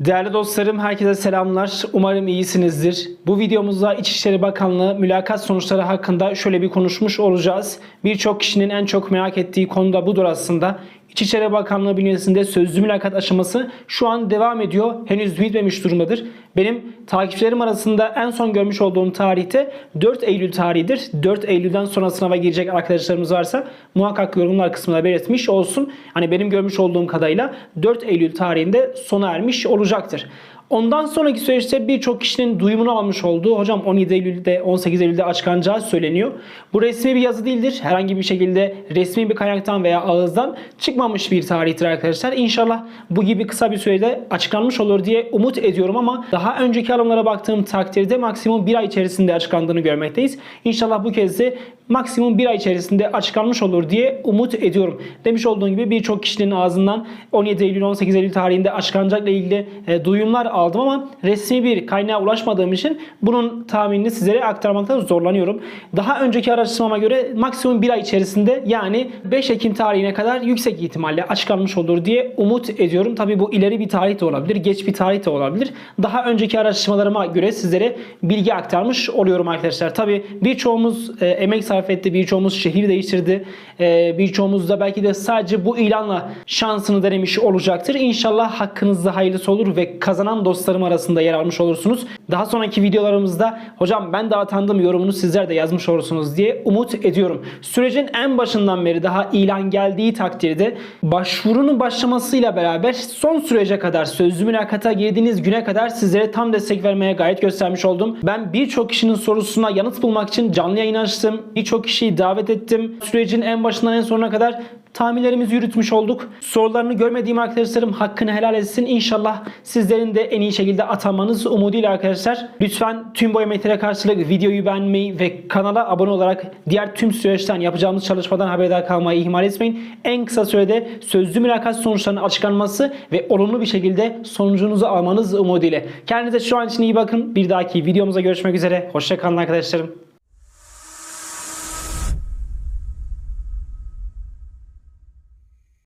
Değerli dostlarım herkese selamlar. Umarım iyisinizdir. Bu videomuzda İçişleri Bakanlığı mülakat sonuçları hakkında şöyle bir konuşmuş olacağız. Birçok kişinin en çok merak ettiği konu da budur aslında. İçişleri Bakanlığı bünyesinde sözlü mülakat aşaması şu an devam ediyor. Henüz bitmemiş durumdadır. Benim takipçilerim arasında en son görmüş olduğum tarihte 4 Eylül tarihidir. 4 Eylül'den sonra sınava girecek arkadaşlarımız varsa muhakkak yorumlar kısmına belirtmiş olsun. Hani benim görmüş olduğum kadarıyla 4 Eylül tarihinde sona ermiş olacaktır. Ondan sonraki süreçte birçok kişinin duyumunu almış olduğu hocam 17 Eylül'de 18 Eylül'de açıklanacağı söyleniyor. Bu resmi bir yazı değildir. Herhangi bir şekilde resmi bir kaynaktan veya ağızdan çıkmamış bir tarihtir arkadaşlar. İnşallah bu gibi kısa bir sürede açıklanmış olur diye umut ediyorum ama daha önceki alımlara baktığım takdirde maksimum bir ay içerisinde açıklandığını görmekteyiz. İnşallah bu kez de maksimum bir ay içerisinde açıklanmış olur diye umut ediyorum. Demiş olduğum gibi birçok kişinin ağzından 17 Eylül 18 Eylül tarihinde açıklanacakla ilgili e, duyumlar aldım ama resmi bir kaynağa ulaşmadığım için bunun tahminini sizlere aktarmakta zorlanıyorum. Daha önceki araştırmama göre maksimum bir ay içerisinde yani 5 Ekim tarihine kadar yüksek ihtimalle açıklanmış olur diye umut ediyorum. Tabi bu ileri bir tarih de olabilir, geç bir tarih de olabilir. Daha önceki araştırmalarıma göre sizlere bilgi aktarmış oluyorum arkadaşlar. Tabi birçoğumuz e, emek sarf etti, birçoğumuz şehir değiştirdi, e, birçoğumuz da belki de sadece bu ilanla şansını denemiş olacaktır. İnşallah hakkınızda hayırlısı olur ve kazanan dostlarım arasında yer almış olursunuz. Daha sonraki videolarımızda hocam ben de atandım yorumunu sizler de yazmış olursunuz diye umut ediyorum. Sürecin en başından beri daha ilan geldiği takdirde başvurunun başlamasıyla beraber son sürece kadar sözlü mülakata girdiğiniz güne kadar sizlere tam destek vermeye gayret göstermiş oldum. Ben birçok kişinin sorusuna yanıt bulmak için canlı yayın açtım. Birçok kişiyi davet ettim. Sürecin en başından en sonuna kadar tahminlerimizi yürütmüş olduk. Sorularını görmediğim arkadaşlarım hakkını helal etsin. İnşallah sizlerin de en iyi şekilde atamanız umuduyla arkadaşlar. Lütfen tüm bu karşılık videoyu beğenmeyi ve kanala abone olarak diğer tüm süreçten yapacağımız çalışmadan haberdar kalmayı ihmal etmeyin. En kısa sürede sözlü mülakat sonuçlarının açıklanması ve olumlu bir şekilde sonucunuzu almanız umuduyla. Kendinize şu an için iyi bakın. Bir dahaki videomuza görüşmek üzere. Hoşçakalın arkadaşlarım.